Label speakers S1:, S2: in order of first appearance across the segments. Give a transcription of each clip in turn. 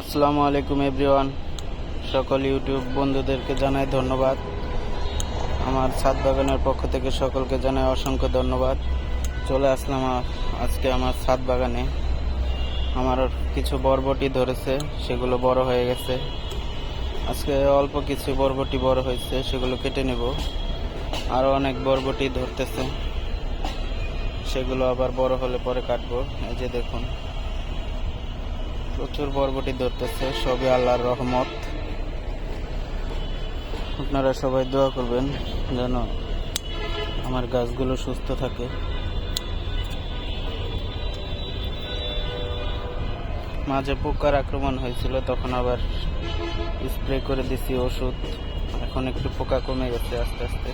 S1: আসসালামু আলাইকুম এভরিওয়ান। সকল ইউটিউব বন্ধুদেরকে জানাই ধন্যবাদ। আমার ছাদ বাগানের পক্ষ থেকে সকলকে জানাই অসংখ্য ধন্যবাদ। চলে আসলাম আজকে আমার ছাদ বাগানে। আমার কিছু বরবটি ধরেছে, সেগুলো বড় হয়ে গেছে। আজকে অল্প কিছু বরবটি বড় হয়েছে, সেগুলো কেটে নেব। আরও অনেক বরবটি ধরতেছে। সেগুলো আবার বড় হলে পরে কাটবো। এই যে দেখুন। প্রচুর বরবটি ধরতেছে, সবই আল্লাহর রহমত। আপনারা সবাই দোয়া করবেন যেন আমার গাছগুলো সুস্থ থাকে। মাঝে পোকার আক্রমণ হয়েছিল, তখন আবার স্প্রে করে দিছি ওষুধ। এখন একটু পোকা কমে গেছে আস্তে আস্তে।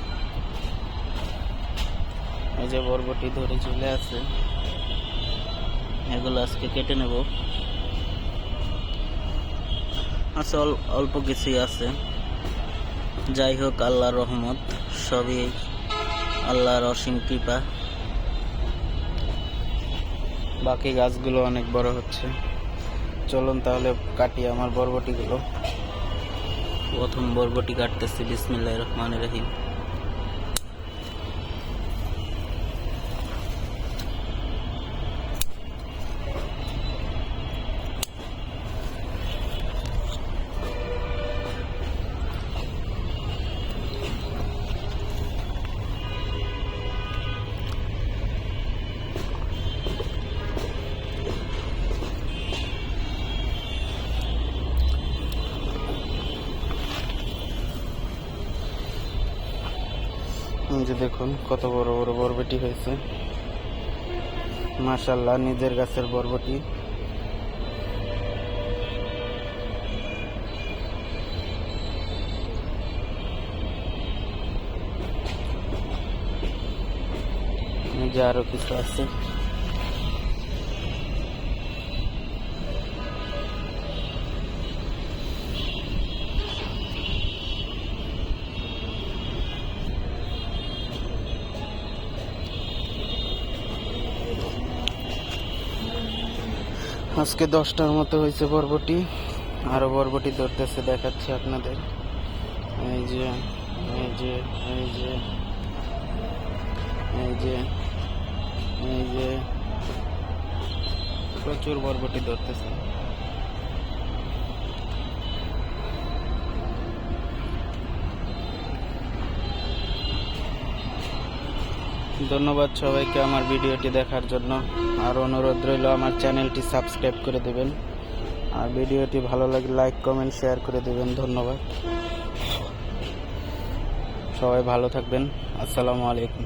S1: এই যে বরবটি ধরে চলে আছে, এগুলো আজকে কেটে নেব। আছে, অল- অল্প কিছুই আছে। যাই হোক, আল্লাহর রহমত, সবই আল্লাহর অসীম কৃপা। বাকি গাছগুলো অনেক বড় হচ্ছে। চলুন তাহলে কাটি আমার বরবটিগুলো। প্রথম বরবটি কাটতেছি বিসমিল্লাহ রহমান রহিম। যে দেখুন, কত বড় বড় বরবটি হয়েছে। মাশাল্লাহ নিজের গাছের বরবটি। যে আরও কিছু আছে। আজকে দশটার মতো হয়েছে বরবটি। আরও বরবটি ধরতেছে, দেখাচ্ছি আপনাদের। এই যে এই যে এই যে এই যে এই যে, প্রচুর বরবটি ধরতেছে। ধন্যবাদ সবাইকে আমার ভিডিওটি দেখার জন্য। আর অনুরোধ রইল আমার চ্যানেলটি সাবস্ক্রাইব করে দেবেন। আর ভিডিওটি ভালো লাগে লাইক, কমেন্ট, শেয়ার করে দেবেন। ধন্যবাদ। সবাই ভালো থাকবেন। আসসালামু আলাইকুম।